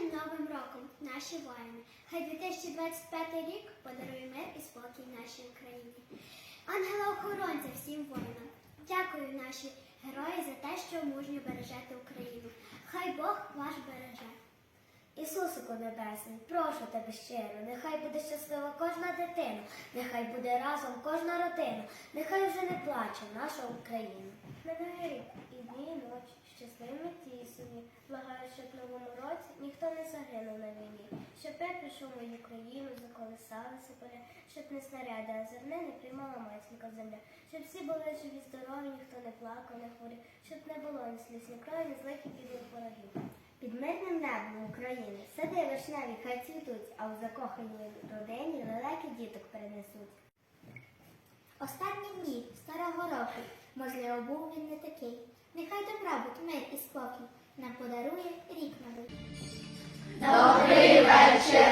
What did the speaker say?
новим роком, наші воїни. Хай 2025 рік подарує мир і спокій нашій Україні. Ангела-охоронця всім воїнам. Дякую наші герої за те, що мужньо бережете Україну. Хай Бог ваш береже. Ісусику Небесний, прошу тебе щиро, нехай буде щаслива кожна дитина, нехай буде разом кожна родина, нехай вже не плаче наша Україна. Минає рік і дні, і ночі, щасливими благаю, щоб в новому році ніхто не загинув на війні, щоб я прийшов мою країну, заколисалися поля, щоб не снаряди, а зерни не приймала матінка земля, щоб всі були живі, здорові, ніхто не плакав, не хворів, щоб не було ні сліз, ні крові, ні злих і бідних ворогів. Під мирним небом України сади вишневі хай цвітуть, а у закоханій родині лелеки діток перенесуть. Останні дні старого року, можливо, був він не такий. Нехай добробут, мир і спокій нам подарує рік новий. Добрий вечір,